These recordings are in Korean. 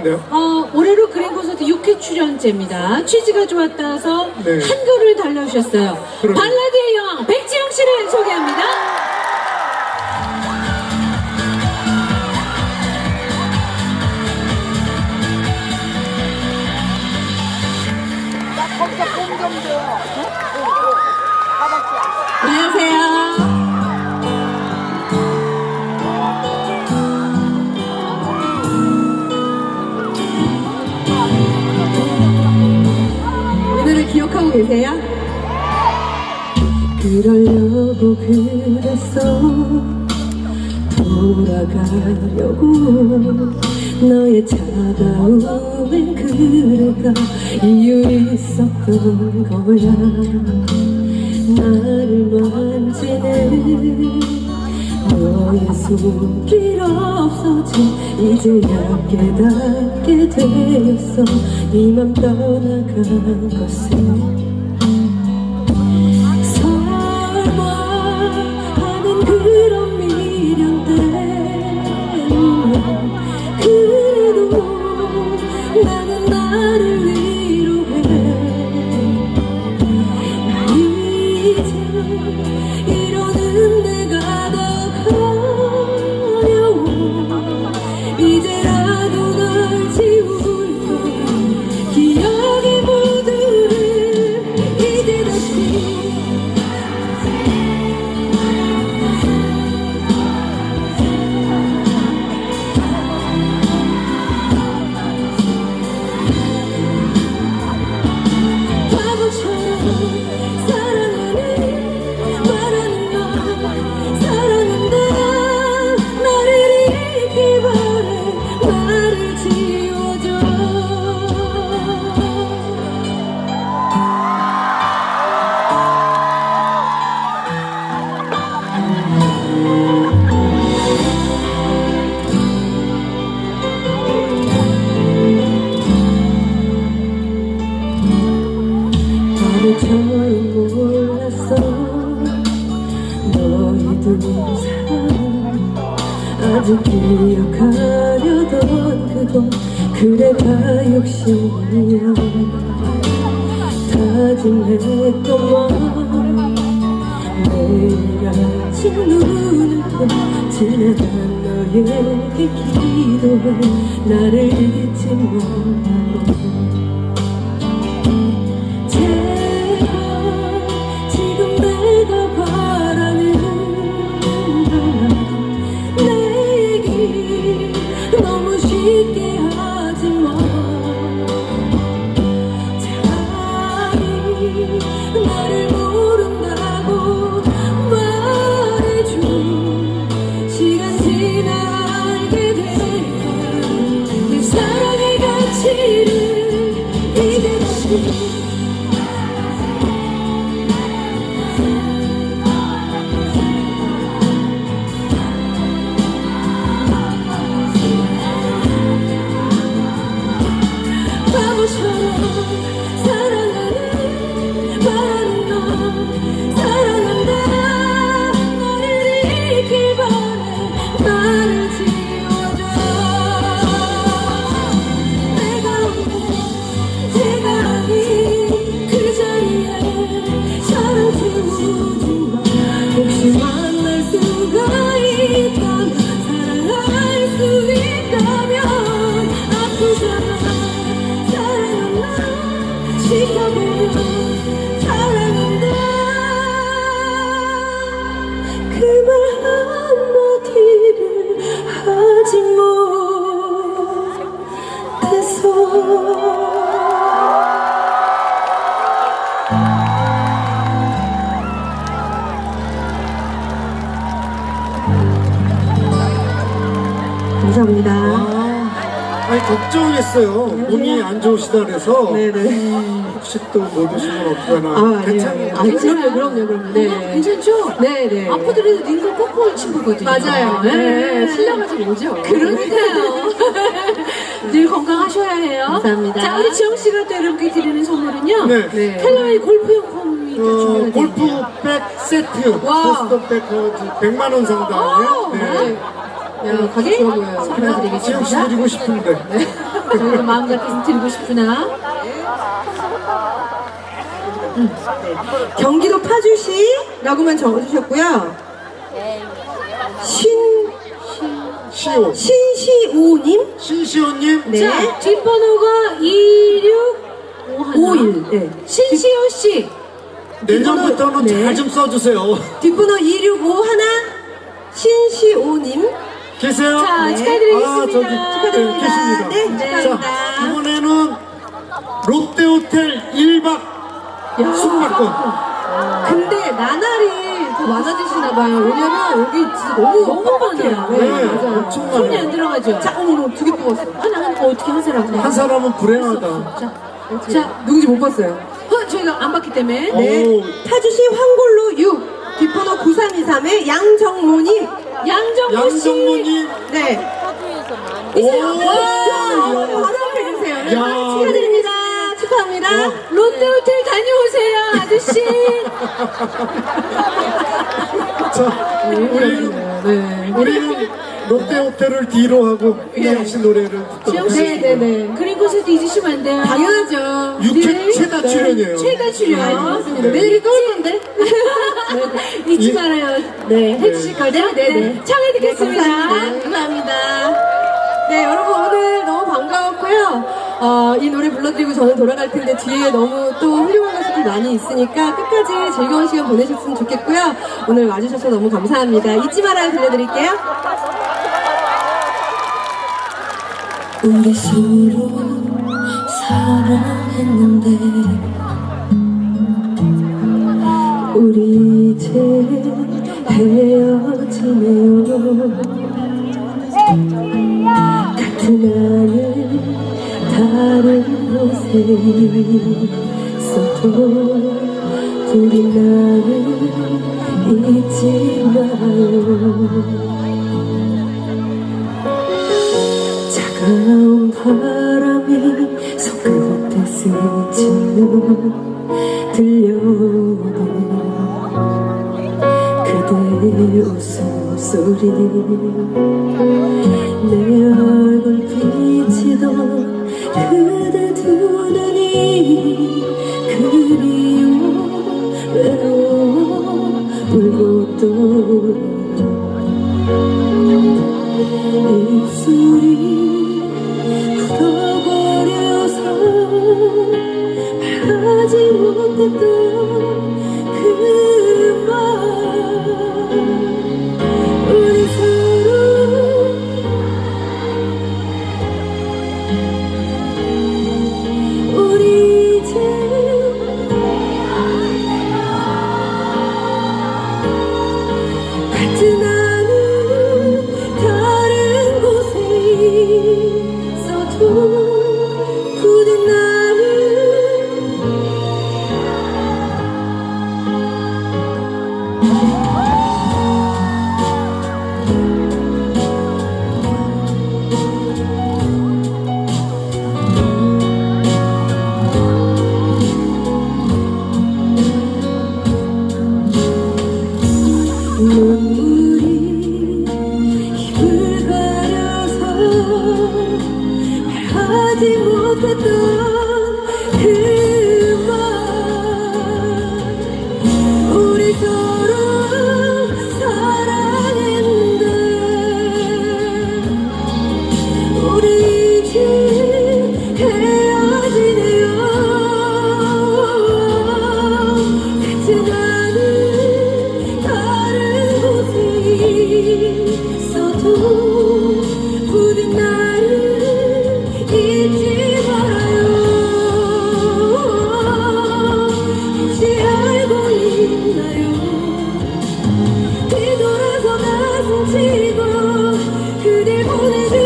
네요. 어, 올해로 그린 콘서트 6회 출연제입니다. 취지가 좋았다서 네. 한 글을 달려주셨어요. 그러네요. 발라드의 여왕 백지영 씨를 소개합니다. 안녕하세요. 계세요? 그러려고 그랬어. 돌아가려고. 너의 차가움엔 그래가 이유 있었던 거야. 나를 만지는 너의 손길 없어진 이제야 깨닫게 되었어. 이맘 떠나간 것을 이 아직 기억하려던 그건 그래 다 욕심이야. 다짐했던 맘 매일 아침 눈을 떠 지나간 너에게 기도해. 나를 잊지 말 지켜보면 사랑한다 그 말 한마디를 하지 못해서 감사합니다. 아, 아니 걱정했어요. 몸이 안 좋으시다 그래서 네네. 혹시 또못 오시면 어떡하나. 아. 괜찮아요. 아, 그럼요, 그럼요, 그럼요. 네. 괜찮죠? 네 네. 아프더라도 링거 뽀뽀 친구거든요. 맞아요. 네. 네. 신랑하지 오죠. 그러니까요. 늘 건강하셔야 해요. 감사합니다. 자, 우리 지영 씨가 또 여러분께 드리는 선물은요. 네. 네. 텔라의 골프용품이 또 어, 준비가 되어 골프 있네요. 백 세트, 와. 커스텀 백 100만 원 상당의 오, 네. 네. 야, 가격 좋아 보여요. 지영 씨 축하드리겠습니다. 드리고 싶은데. 저희가 마음 같아서 드리고 싶으나 경기도 파주시라고만 적어주셨고요. 신, 시오 신시오님? 네. 자 뒷번호가 2651 51. 네. 신시호 씨 내년부터는 네. 잘좀 써주세요. 뒷번호 2651 신시오님. 계세요? 자, 네. 축하드리겠습니다. 아, 저기 네, 계십니다. 네, 축하드립니다. 자, 이번에는 롯데호텔 1박 숙박권. 근데 나날이 더 많아지시나 봐요. 왜냐면 여기 진짜 너무 너무 많아요. 네, 네, 맞아요. 엄청 손이 안 많아요. 들어가죠? 자, 어머, 두개 뽑았어. 하나 하나 어떻게 한 사람 한 사람은 불행하다. 자, 자 누군지 못 봤어요. 어, 저희가 안 봤기 때문에 네. 오. 타주시 황골로 6. 뒷번호 9323의 양정모님. 양정모 씨 양정모님. 네. 오! 와, 바로 앞에 계세요. 네, 야. 축하드립니다. 축하합니다. 롯데호텔 다녀오세요 아저씨 자, 우리, 네. 우리는 롯데호텔을 뒤로 하고 이영 씨 노래를 지영 씨 네, 네, 네. 그린 곳에도 잊으시면 안 돼요 당연하죠. 육회 네. 최다 출연이에요. 최다 출연 맞습니다. 내일이 또 올 건데. 잊지 이- 말아요 네, 해주실 거죠? 네, 네. 청해 듣겠습니다 감사합니다. 감사합니다. 네, 여러분 오늘 너무 반가웠고요. 어, 이 노래 불러드리고 저는 돌아갈 텐데 뒤에 너무 또 훌륭한 가수들 많이 있으니까 끝까지 즐거운 시간 보내셨으면 좋겠고요. 오늘 와주셔서 너무 감사합니다. 잊지 말아요 들려드릴게요. 우리 서로 사랑했는데 우리 이제 헤어지네요 같은 하늘 다른 곳에 있어도 우리 나를 잊지 마요. 차가운 바람이 손끝에 스치는 들려오는 그대의 웃음소리. 내 얼굴 비치던 그대 두 눈이 그리워 외로워 울고 또 입술이 굳어 그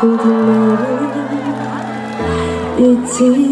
부디 나를 잊지